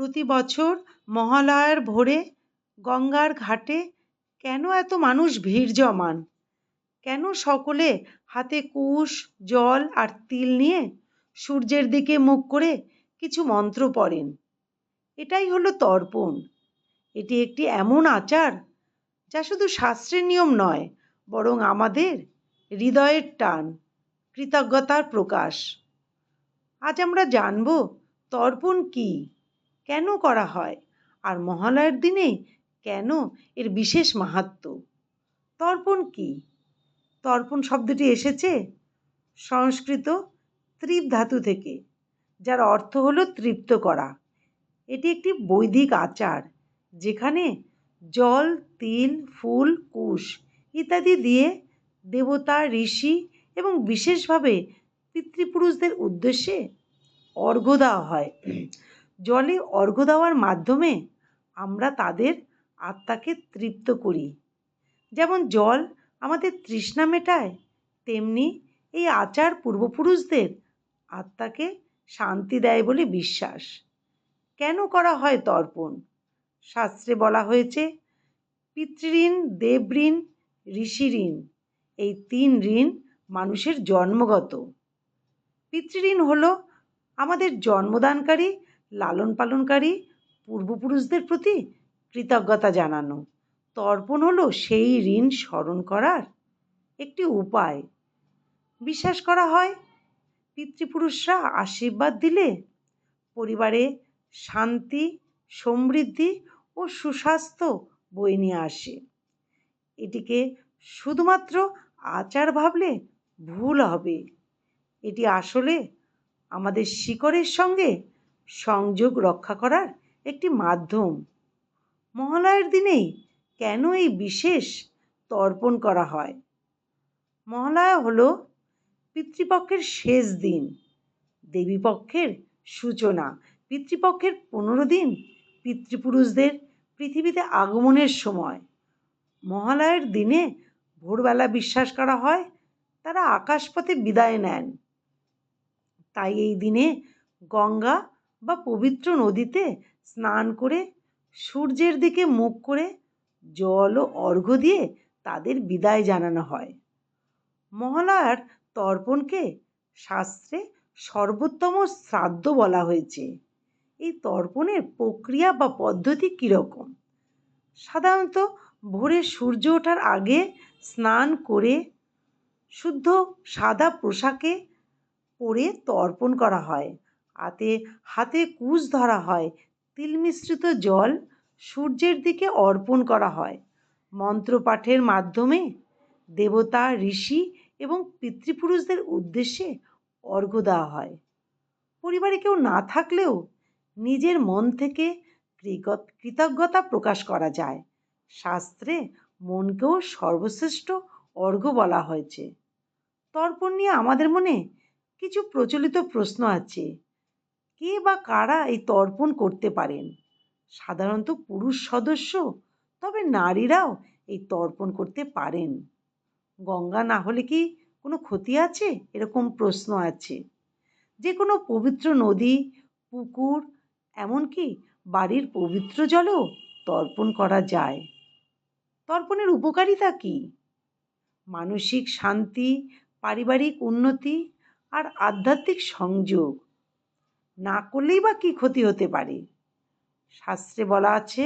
প্রতি বছর মহালয়ার ভোরে গঙ্গার ঘাটে কেন এত মানুষ ভিড় জমান? কেন সকলে হাতে কুশ, জল আর তিল নিয়ে সূর্যের দিকে মুখ করে কিছু মন্ত্র পড়েন? এটাই হলো তর্পণ। এটি একটি এমন আচার যা শুধু শাস্ত্রের নিয়ম নয়, বরং আমাদের হৃদয়ের টান, কৃতজ্ঞতার প্রকাশ। আজ আমরা জানব তর্পণ কি? কেন করা হয়? আর মহালয়ার দিনে কেন এর বিশেষ মাহাত্ম? তর্পণ কি? তর্পণ শব্দটি এসেছে সংস্কৃত ত্রিপ ধাতু থেকে, যার অর্থ হলো তৃপ্ত করা। এটি একটি বৈদিক আচার যেখানে জল, তিল, ফুল, কুশ ইত্যাদি দিয়ে দেবতা, ঋষি এবং বিশেষভাবে পিতৃপুরুষদের উদ্দেশ্যে অর্ঘ্য দেওয়া হয়। জলে অর্ঘ্য দেওয়ার মাধ্যমে আমরা তাদের আত্মাকে তৃপ্ত করি। যেমন জল আমাদের তৃষ্ণা মেটায়, তেমনি এই আচার পূর্বপুরুষদের আত্মাকে শান্তি দেয় বলে বিশ্বাস। কেন করা হয় তর্পণ? শাস্ত্রে বলা হয়েছে, পিতৃঋণ, দেবঋণ ঋষি ঋণ এই তিন ঋণ মানুষের জন্মগত। পিতৃঋণ হলো আমাদের জন্মদানকারী লালন পালনকারী পূর্বপুরুষদের প্রতি কৃতজ্ঞতা জানানো। তর্পণ হলো সেই ঋণ স্মরণ করার একটি উপায়। বিশ্বাস করা হয়, পিতৃপুরুষরা আশীর্বাদ দিলে পরিবারে শান্তি, সমৃদ্ধি ও সুস্বাস্থ্য বয়ে নিয়ে আসে। এটিকে শুধুমাত্র আচার ভাবলে ভুল হবে। এটি আসলে আমাদের শিকড়ের সঙ্গে সংযোগ রক্ষা করার একটি মাধ্যম। মহালয়ার দিনেই কেন এই বিশেষ তর্পণ করা হয়? মহালয়া হল পিতৃপক্ষের শেষ দিন, দেবীপক্ষের সূচনা। পিতৃপক্ষের পনেরো দিন পিতৃপুরুষদের পৃথিবীতে আগমনের সময়। মহালয়ার দিনে ভোরবেলা বিশ্বাস করা হয়, তারা আকাশপথে বিদায় নেন। তাই এই দিনে গঙ্গা বা পবিত্র নদীতে স্নান করে সূর্যের দিকে মুখ করে জল ও অর্ঘ্য দিয়ে তাদের বিদায় জানানো হয়। মহালয়ার তর্পণকে শাস্ত্রে সর্বোত্তম শ্রাদ্ধ বলা হয়েছে। এই তর্পণের প্রক্রিয়া বা পদ্ধতি কীরকম? সাধারণত ভোরে সূর্য ওঠার আগে স্নান করে শুদ্ধ সাদা পোশাকে পরে তর্পণ করা হয়। হাতে হাতে কুশ ধরা হয়। তিল মিশ্রিত জল সূর্যের দিকে অর্পণ করা হয়। মন্ত্রপাঠের মাধ্যমে দেবতা, ঋষি এবং পিতৃপুরুষদের উদ্দেশ্যে অর্ঘ্য দেওয়া হয়। পরিবারে কেউ না থাকলেও নিজের মন থেকে কৃতজ্ঞতা প্রকাশ করা যায়। শাস্ত্রে মনকেও সর্বশ্রেষ্ঠ অর্ঘ্য বলা হয়েছে। তর্পণ নিয়ে আমাদের মনে কিছু প্রচলিত প্রশ্ন আছে। কে বা কারা এই তর্পণ করতে পারেন? সাধারণত পুরুষ সদস্য, তবে নারীরাও এই তর্পণ করতে পারেন। গঙ্গা না হলে কি কোনো ক্ষতি আছে? এরকম প্রশ্ন আছে। যে কোনো পবিত্র নদী, পুকুর, এমনকি বাড়ির পবিত্র জলেও তর্পণ করা যায়। তর্পণের উপকারিতা কী? মানসিক শান্তি, পারিবারিক উন্নতি আর আধ্যাত্মিক সংযোগ। না করলেই বা কী ক্ষতি হতে পারে? শাস্ত্রে বলা আছে,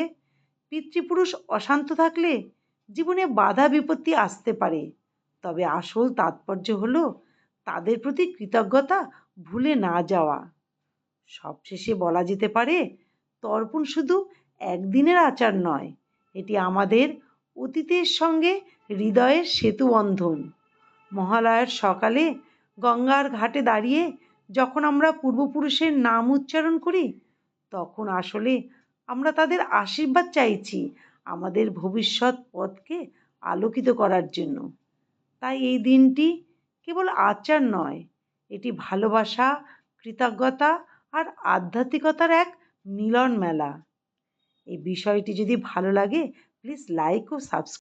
পিতৃপুরুষ অশান্ত থাকলে জীবনে বাধা বিপত্তি আসতে পারে। তবে আসল তাৎপর্য হলো তাদের প্রতি কৃতজ্ঞতা ভুলে না যাওয়া। সবশেষে বলা যেতে পারে, তর্পণ শুধু একদিনের আচার নয়, এটি আমাদের অতীতের সঙ্গে হৃদয়ের সেতুবন্ধন মহালয়ার সকালে গঙ্গার ঘাটে দাঁড়িয়ে যখন আমরা পূর্বপুরুষের নাম উচ্চারণ করি, তখন আসলে আমরা তাদের আশীর্বাদ চাইছি আমাদের ভবিষ্যৎ পথকে আলোকিত করার জন্য। তাই এই দিনটি কেবল আচার নয়, এটি ভালোবাসা, কৃতজ্ঞতা আর আধ্যাত্মিকতার এক মিলন মেলা এই বিষয়টি যদি ভালো লাগে প্লিজ লাইক ও সাবস্ক্রাইব